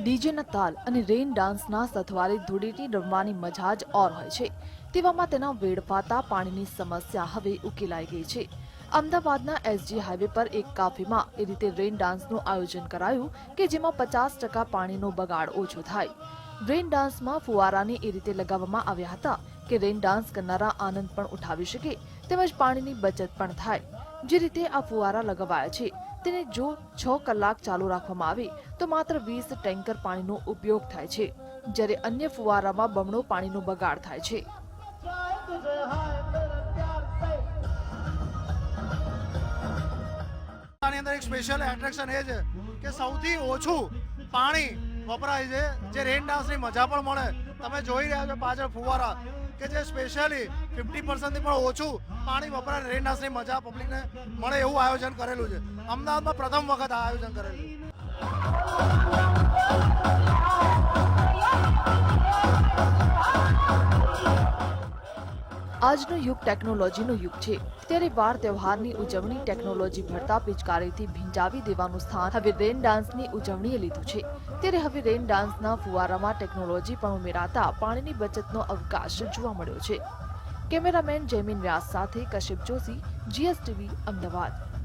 ડીજેના તાલ અને રેઇન ડાન્સના સથવારે ધૂળેટી રમવાની મજા જ ઓર હોય છે. તેવામાં તેના વેડફાતા પાણીની સમસ્યા હવે ઉકેલાઈ ગઈ છે. અમદાવાદના એસજી હાઈવે પર એક કાફેમાં એ રીતે રેઇન ડાન્સનું આયોજન કરાયું કે જેમાં પચાસ ટકા પાણીનો બગાડ ઓછો થાય. રેઇન ડાન્સમાં ફુવારાને એ રીતે લગાવવામાં આવ્યા હતા કે રેઇન ડાન્સ કરનારા આનંદ પણ ઉઠાવી શકે, તેમજ પાણીની બચત પણ થાય. જે રીતે આ ફુવારા લગાવાયા છે તેને જો છ કલાક ચાલુ રાખવામાં આવે, તો માત્ર વીસ ટેન્કર પાણીનો ઉપયોગ થાય છે, જ્યારે અન્ય ફુવારામાં બમણો પાણીનો બગાડ થાય છે. આની અંદર એક સ્પેશિયલ એટ્રેક્શન એ છે કે સૌથી ઓછું પાણી વપરાય છે, જે રેન ડાન્સની મજા પણ મળે. તમે જોઈ રહ્યા છો પાછળ ફુવારા. કે જે સ્પેશિયલી ફિફ્ટી પર્સન્ટથી પણ ઓછું પાણી વપરાય રેન મજા પબ્લિકને મળે એવું આયોજન કરેલું છે. અમદાવાદમાં પ્રથમ વખત આ આયોજન કરેલું આજનો યુગ ટેકનોલોજીનો યુગ છે. ત્યારે વાર તહેવારની ઉજવણી ટેકનોલોજી ભરતા પિચકારીથી ભીંજાવી દેવાનું સ્થાન હવે રેન ડાન્સની ઉજવણીએ લીધું છે. ત્યારે હવે રેન ડાન્સના ફુવારામાં ટેકનોલોજી પણ ઉમેરાતા પાણીની બચતનો અવકાશ જોવા મળ્યો છે. કેમેરામેન જેમિન વ્યાસ સાથે કશિપ જોશી, જીએસટીવી, અમદાવાદ.